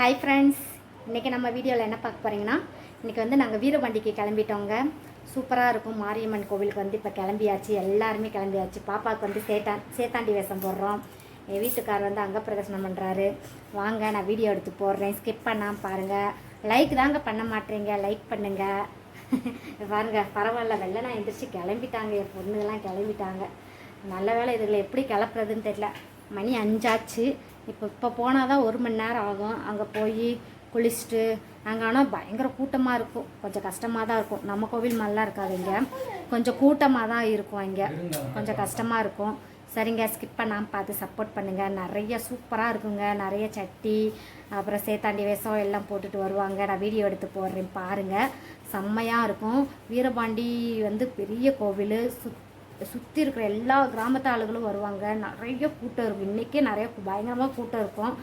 Hi friends இன்றைக்கி நம்ம வீடியோவில் என்ன பார்க்க போகிறீங்கன்னா இன்றைக்கி வந்து நாங்கள் வீரபாண்டிக்கு கிளம்பிட்டோங்க. சூப்பராக இருக்கும். மாரியம்மன் கோவிலுக்கு வந்து இப்போ கிளம்பியாச்சு. எல்லாருமே கிளம்பியாச்சு. பாப்பாவுக்கு வந்து சேட்டா சேத்தாண்டி வேஷம் போடுறோம். என் வீட்டுக்கார் வந்து அங்க பிரதர்சனம் பண்ணுறாரு வாங்க நான் வீடியோ எடுத்து போடுறேன். ஸ்கிப் பண்ணாமல் பாருங்கள் லைக் தாங்க பண்ண மாட்டேங்க. லைக் பண்ணுங்கள் பாருங்கள் பரவாயில்ல. வெள்ளை நான் எந்திரிச்சு கிளம்பிட்டாங்க. என் பொண்ணுங்கெல்லாம் கிளம்பிட்டாங்க. நல்ல வேலை இதில் எப்படி கிளப்புறதுன்னு தெரியல. மணி அஞ்சாச்சு. இப்போ இப்போ போனால் தான் ஒரு மணி நேரம் ஆகும். அங்கே போய் குளிச்சுட்டு அங்கே ஆனால் பயங்கர கூட்டமாக இருக்கும். கொஞ்சம் கஷ்டமாக தான் இருக்கும். நம்ம கோவில் மாதிரிலாம் இருக்காது இங்கே. கொஞ்சம் கூட்டமாக தான் இருக்கும் இங்கே. கொஞ்சம் கஷ்டமாக இருக்கும். சரிங்க ஸ்கிப் பண்ணாமல் பார்த்து சப்போர்ட் பண்ணுங்கள் நிறைய சூப்பராக இருக்குங்க. நிறைய சட்டி அப்புறம் சேத்தாண்டி வேஷம் எல்லாம் போட்டுட்டு வருவாங்க. நான் வீடியோ எடுத்து போடுறேன் பாருங்கள் செம்மையாக இருக்கும். வீரபாண்டி வந்து பெரிய கோவில். சுத் சுற்றி இருக்கிற எல்லா கிராமத்து ஆளுகளும் வருவாங்க. நிறைய கூட்டம் இருக்கும். இன்றைக்கே நிறைய பயங்கரமாக கூட்டம் இருக்கும்.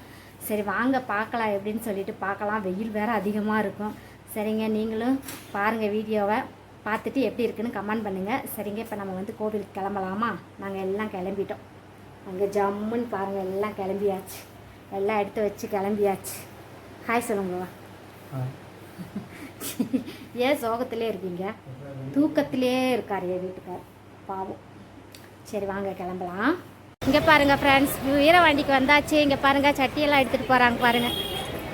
சரி வாங்க பார்க்கலாம் எப்படின்னு சொல்லிட்டு பார்க்கலாம். வெயில் வேறு அதிகமாக இருக்கும். சரிங்க நீங்களும் பாருங்கள் வீடியோவை. பார்த்துட்டு எப்படி இருக்குன்னு கமெண்ட் பண்ணுங்கள் சரிங்க இப்போ நம்ம வந்து கோவிலுக்கு கிளம்பலாமா? நாங்கள் எல்லாம் கிளம்பிட்டோம். அங்கே ஜம்முன்னு பாருங்கள் எல்லாம் கிளம்பியாச்சு. எல்லாம் எடுத்து வச்சு கிளம்பியாச்சு. ஹாய் சொல்லுங்க ஏன் சோகத்திலே இருக்கீங்க? தூக்கத்திலே இருக்கார் என் வீட்டுக்கார். பாவம். சரி வாங்க கிளம்பலாம். இங்கே பாருங்க ஃப்ரெண்ட்ஸ் வீரவாண்டிக்கு வந்தாச்சு. இங்கே பாருங்க சட்டியெல்லாம் எடுத்துகிட்டு போகிறாங்க பாருங்கள்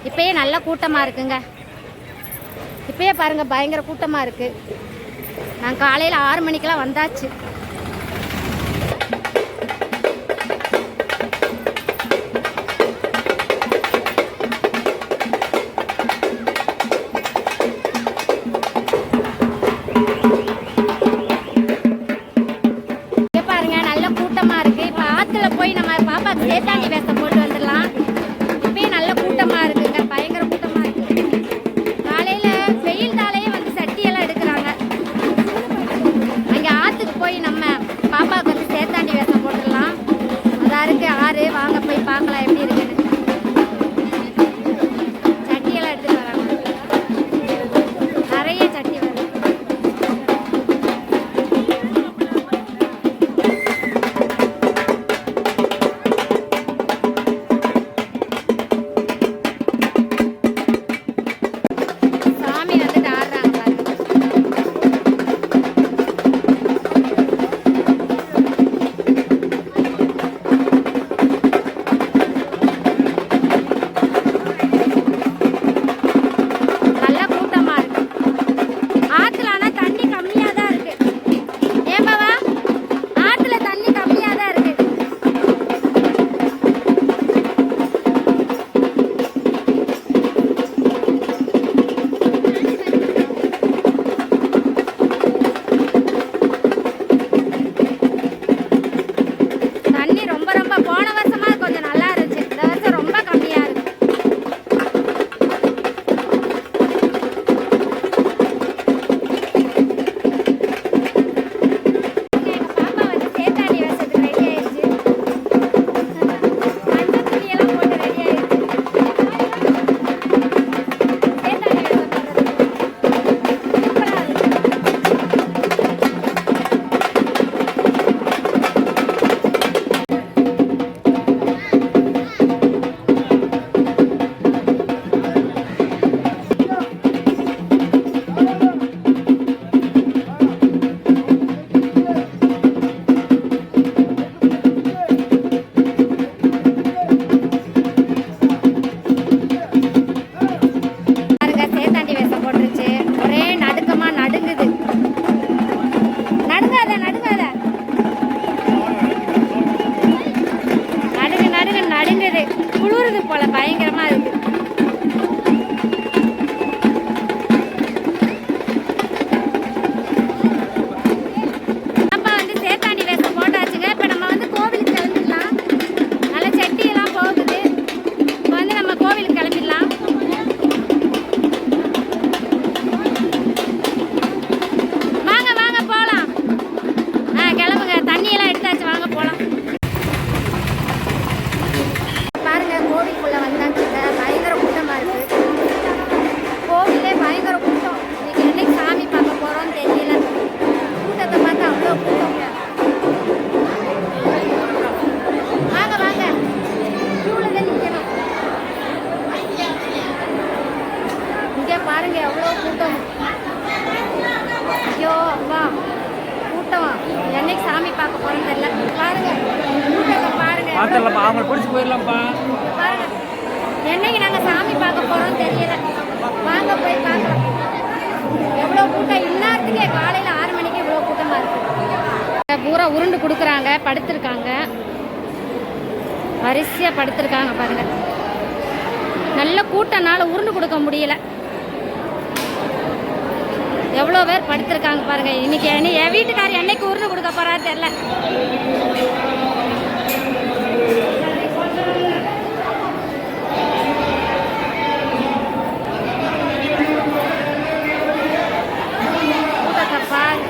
இப்பயே நல்ல கூட்டமாக இருக்குங்க. இப்போயே பாருங்க பயங்கர கூட்டமாக இருக்குது நான் காலையில் ஆறு மணிக்கெல்லாம் வந்தாச்சு. I ain't gonna பாருங்க அவங்க பிடிச்சி போயிடலாம்ப்பா. என்னைக்கு நாங்கள் சாமி பார்க்க போறோம் தெரியல. வாங்க போய் பார்க்கலாம். எவ்வளோ கூட்டம்? இந்நேரத்துக்கே காலையில் ஆறு மணிக்கு இவ்வளோ கூட்டமாக இருக்கு. பூரா உருண்டு கொடுக்குறாங்க படுத்திருக்காங்க. வரிசையாக படுத்திருக்காங்க பாருங்க. நல்ல கூட்டம்னால உருண்டு கொடுக்க முடியல. எவ்வளோ பேர் படுத்திருக்காங்க பாருங்க. இன்னைக்கு என் வீட்டுக்காரர் என்னைக்கு உருண்டு கொடுக்க போறா தெரியல கூட்டத்தை பாரு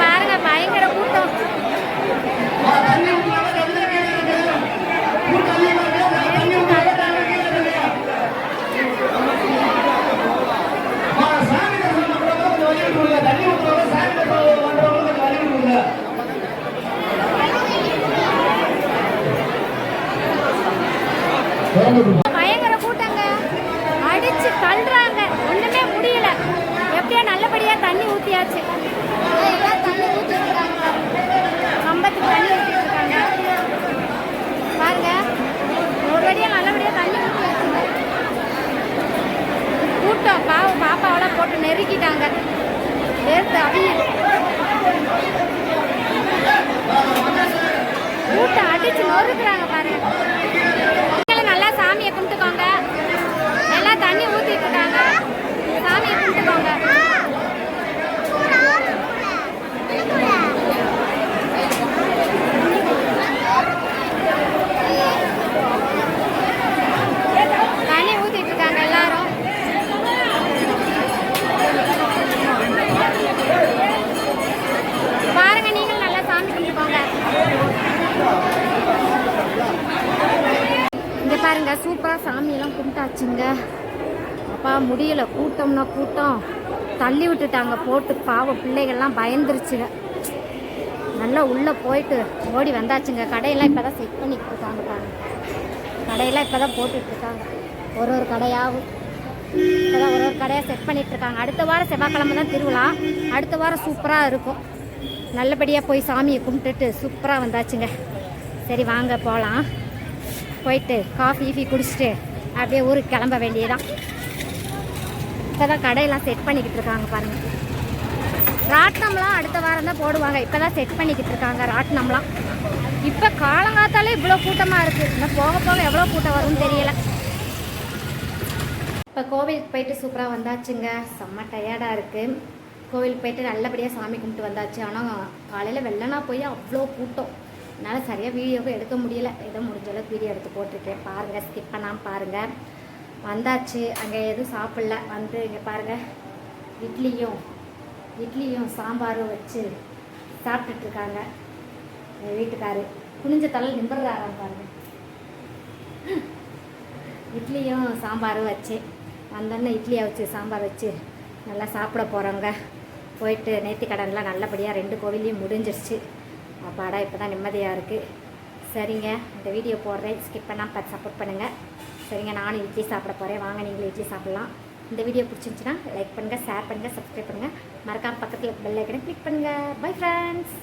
பாருங்க பயங்கர கூட்டம் பயங்கர கூட்டங்க அடிச்சு தள்ளுறாங்க ஒண்ணுமே முடியல எப்படியோ நல்லபடியா தண்ணி ஊத்தியாச்சு. தண்ணி கம்பத்துக்கு தண்ணி ஊத்தி பாருங்க. ஒரு வழியா நல்லபடியா தண்ணி ஊத்தியாச்சுங்க கூட்டம் பாவம் பாப்பாவெல்லாம் போட்டு நெருக்கிட்டாங்க. வேர்த்து அவியுது கூட்டம் அடிச்சு நொறுக்குறாங்க பாருங்க நீங்களும் நல்லா சாமியை கும்பிட்டுக்கோங்க எல்லாம் தண்ணி ஊத்திட்டு இருக்காங்க சாமியை கும்பிட்டுக்கோங்க தண்ணி ஊத்திட்டு இருக்காங்க எல்லாரும் பாருங்க நீங்களும் நல்லா சாமி கும்பிட்டுக்கோங்க பாருங்கள் பாருங்க சாமியெல்லாம் கும்பிட்டாச்சுங்க. அப்பா முடியல. கூட்டம்னா கூட்டம். தள்ளி விட்டுட்டாங்க போட்டு பாவ பிள்ளைகள்லாம் பயந்துருச்சுங்க. நல்லா உள்ளே போயிட்டு ஓடி வந்தாச்சுங்க. கடையெல்லாம் இப்போ தான் செட் பண்ணிட்டு இருக்காங்க பாருங்க. கடையெல்லாம் இப்போ தான் போட்டுட்ருக்காங்க ஒரு ஒரு கடையாகவும் இப்போதான் ஒரு ஒரு கடையாக செட் பண்ணிகிட்ருக்காங்க இருக்காங்க அடுத்த வாரம் செவ்வாய்க்கிழமை தான் திருவிழா. அடுத்த வாரம் சூப்பராக இருக்கும். நல்லபடியாக போய் சாமியை கும்பிட்டுட்டு சூப்பராக வந்தாச்சுங்க. சரி வாங்க போகலாம் போயிட்டு காஃபி கீஃபி குடிச்சிட்டு அப்படியே ஊருக்கு கிளம்ப வேண்டியதான் இப்போ தான் கடையெல்லாம் செட் பண்ணிக்கிட்டு இருக்காங்க பாருங்கள் ராட்டினம்லாம் அடுத்த வாரம் தான் போடுவாங்க. இப்போ தான் செட் பண்ணிக்கிட்டு இருக்காங்க ராட்டினம்லாம். இப்போ காலங்காத்தாலே இவ்வளோ கூட்டமாக இருக்குது இன்னும் போக போக எவ்வளோ கூட்டம் வரும்னு தெரியலை. இப்போ கோவிலுக்கு போயிட்டு சூப்பராக வந்தாச்சுங்க. செம்ம டயர்டாக இருக்குது கோவிலுக்கு போயிட்டு நல்லபடியாக சாமி கும்பிட்டு வந்தாச்சு. ஆனால் காலையில் வெள்ளனா போய் அவ்வளோ கூட்டம். அதனால் சரியாக வீடியோவும் எடுக்க முடியல. ஏதோ முடிஞ்ச அளவுக்கு வீடியோ எடுத்து போட்டிருக்கேன். பாருங்கள் ஸ்கிப் பண்ணாமல் பாருங்கள் வந்தாச்சு. அங்கே எதுவும் சாப்பிடல. வந்து இங்கே பாருங்கள் இட்லியும் இட்லியும் சாம்பாரும் வச்சு சாப்பிட்டுட்ருக்காங்க எங்கள் வீட்டுக்காரு. குனிஞ்ச தலை நிம்புறாராம் பாருங்கள் இட்லியும் சாம்பாரும் வச்சு வந்தோன்னே இட்லியை வச்சு சாம்பார் வச்சு நல்லா சாப்பிட போகிறவங்க போயிட்டு நேர்த்தி கடன்லாம் நல்லபடியாக ரெண்டு கோவிலையும் முடிஞ்சிருச்சு. அப்பாடா இப்போ தான் நிம்மதியாக இருக்குது சரிங்க இந்த வீடியோ போடுறேன் ஸ்கிப் பண்ணாமல் பார்த்து சப்போர்ட் பண்ணுங்கள் சரிங்க நானும் இட்லி சாப்பிட போகிறேன் வாங்க நீங்களும் இட்லி சாப்பிட்லாம். இந்த வீடியோ பிடிச்சிருந்துச்சின்னா லைக் பண்ணுங்கள் ஷேர் பண்ணுங்கள் சப்ஸ்கிரைப் பண்ணுங்கள் மறக்காம பக்கத்தில் பெல் ஐக்கனை கிளிக் பண்ணுங்கள் பை ஃப்ரெண்ட்ஸ்